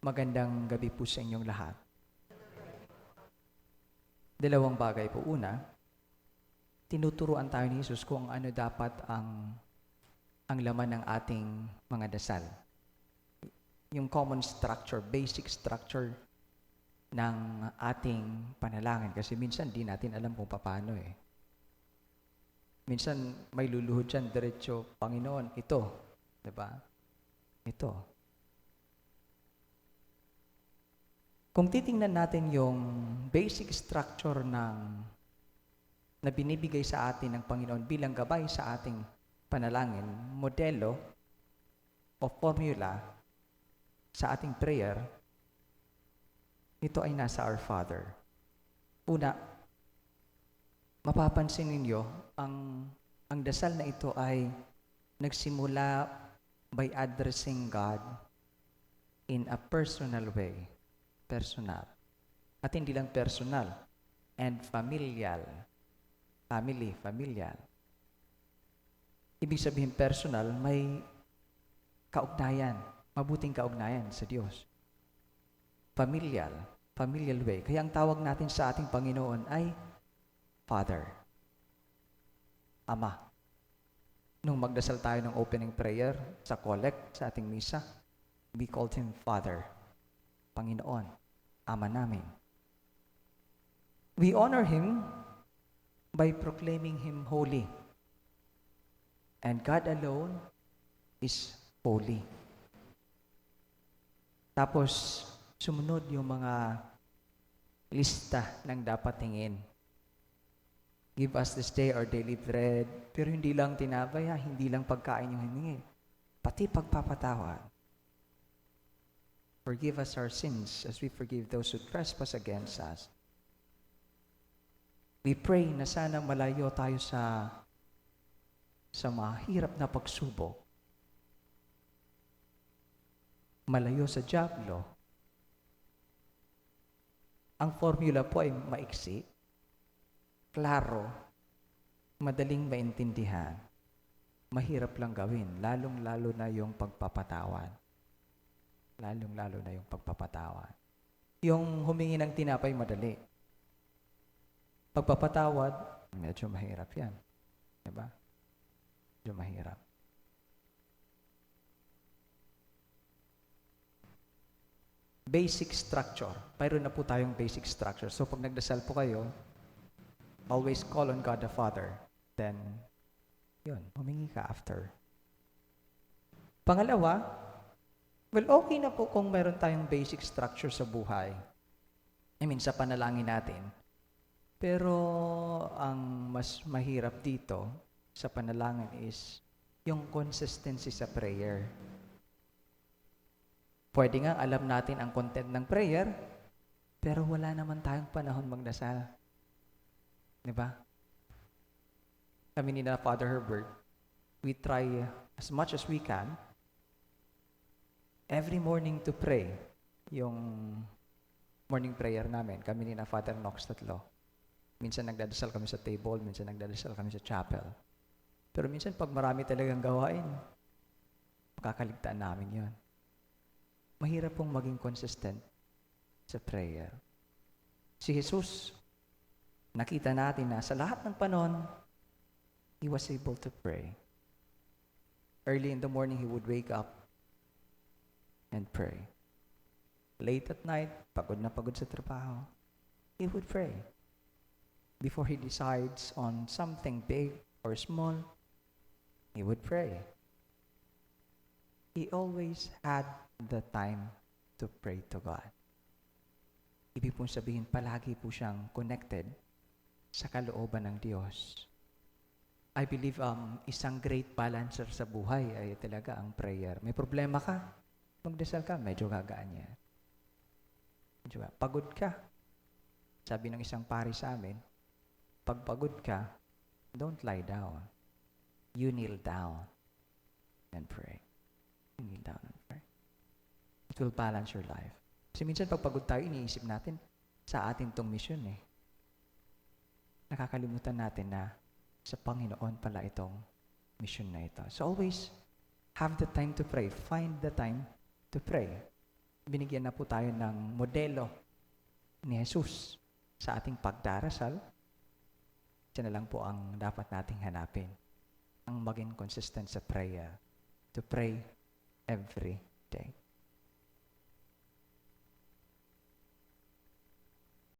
Magandang gabi po sa inyong lahat. Dalawang bagay po. Una, tinuturuan tayo ni Jesus kung ano dapat ang ang laman ng ating mga dasal. Yung common structure, basic structure ng ating panalangin. Kasi minsan di natin alam kung paano eh. Minsan may luluhod dyan, diretso, Panginoon, ito. ba? Ito. Kung titingnan natin yung basic structure ng na binibigay sa atin ng Panginoon bilang gabay sa ating panalangin, modelo o formula sa ating prayer, ito ay nasa Our Father. Una, mapapansin ninyo, ang, ang dasal na ito ay nagsimula by addressing God in a personal way. Personal. At hindi lang personal, and familial. Family, familial. Ibig sabihin personal, may kaugnayan, mabuting kaugnayan sa Diyos. Familial, familial way. Kaya ang tawag natin sa ating Panginoon ay Father. Ama. Nung magdasal tayo ng opening prayer sa collect sa ating misa, we called Him Father. Panginoon, Ama namin. We honor Him by proclaiming Him holy. And God alone is holy. Tapos, sumunod yung mga lista ng dapat tingin. Give us this day our daily bread. Pero hindi lang tinapay hindi lang pagkain yung hiningi. Pati pagpapatawad. Forgive us our sins as we forgive those who trespass against us. We pray na sana malayo tayo sa sa mahirap na pagsubok. Malayo sa Diablo. Ang formula po ay maiksi, klaro, madaling maintindihan, mahirap lang gawin, lalong-lalo na yung pagpapatawad. Lalong-lalo na yung pagpapatawad. Yung humingi ng tinapay, madali. Pagpapatawad, medyo mahirap yan. Diba? Medyo mahirap. Basic structure. Mayroon na po tayong basic structure. So pag nagdasal po kayo, always call on God the Father. Then, yun, humingi ka after. Pangalawa, well, okay na po kung meron tayong basic structure sa buhay. I mean, sa panalangin natin. Pero, ang mas mahirap dito sa panalangin is yung consistency sa prayer. Pwede nga alam natin ang content ng prayer, pero wala naman tayong panahon magdasal. Di ba? Kami ni na Father Herbert, we try as much as we can every morning to pray. Yung morning prayer namin, kami ni na Father Knox tatlo. Minsan nagdadasal kami sa table, minsan nagdadasal kami sa chapel. Pero minsan pag marami talagang gawain, makakaligtaan namin yon. Mahirap pong maging consistent sa prayer. Si Jesus, nakita natin na sa lahat ng panon, He was able to pray. Early in the morning, He would wake up and pray. Late at night, pagod na pagod sa trabaho, He would pray. Before He decides on something big or small, He would pray. He always had the time to pray to God. Ibig pong sabihin, palagi po siyang connected sa kalooban ng Diyos. I believe um, isang great balancer sa buhay ay talaga ang prayer. May problema ka, magdasal ka, medyo gagaan yan. Medyo ga- Pagod ka. Sabi ng isang pari sa amin, pag pagod ka, don't lie down. You kneel down and pray. You kneel down and pray. It will balance your life. Kasi minsan pag pagod tayo, iniisip natin, sa atin tong mission eh. Nakakalimutan natin na sa Panginoon pala itong mission na ito. So always have the time to pray. Find the time to pray. binigyan na po tayo ng modelo ni Jesus sa ating pagdarasal. Siya na lang po ang dapat nating hanapin. Ang maging consistent sa prayer. To pray every day.